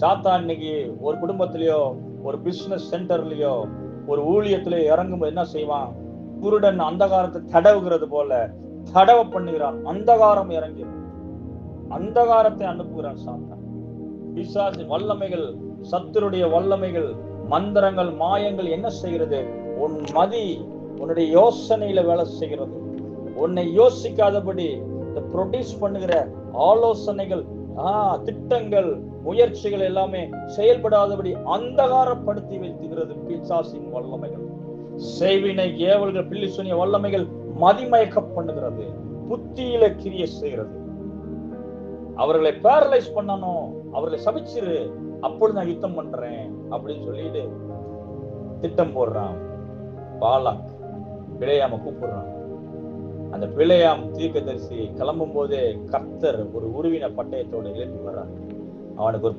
சாத்தான் இன்னைக்கு ஒரு குடும்பத்திலயோ ஒரு பிசினஸ் சென்டர்லயோ ஒரு ஊழியத்திலயோ இறங்கும்போது என்ன செய்வான்? குருடன் அந்தகாரத்தை தடவுகிறது போல தடவ பண்ணுகிறான். அந்தகாரம் இறங்கி அந்தகாரத்தை அனுப்புகிறான் சாத்தான். பிசாசின் வல்லமைகள் சத்துருடைய வல்லமைகள் மந்திரங்கள் மாயங்கள் என்ன செய்கிறது? உன் மதி உன்னுடைய யோசனையில வேலை செய்கிறது. உன்னை யோசிக்காதபடி இந்த ப்ரொடியூஸ் பண்ணுகிற ஆலோசனைகள் ஆஹ் திட்டங்கள் முயற்சிகள் எல்லாமே செயல்படாதபடி அந்தகாரப்படுத்தி வைத்துகிறது பிசாசின் வல்லமைகள். செய்வினை ஏவல்கள் பில்லிசுனிய சொன்னிய வல்லமைகள் மதிமயக்க பண்ணுகிறது புத்தியில கிரிய செய்கிறது. அவர்களை பேரலைஸ் பண்ணணும் அவர்களை சபிச்சிரு அப்பொழுது நான் யுத்தம் பண்றேன் அப்படின்னு சொல்லிட்டு திட்டம் போடுறான். பாலாக் விளையாம கூப்பிடுறான். அந்த பிழையாம் தீர்க்கதரிசி கிளம்பும் போதே கர்த்தர் ஒரு உருவின பட்டயத்தோடு எழுப்பி வர்றார். அவனுக்கு ஒரு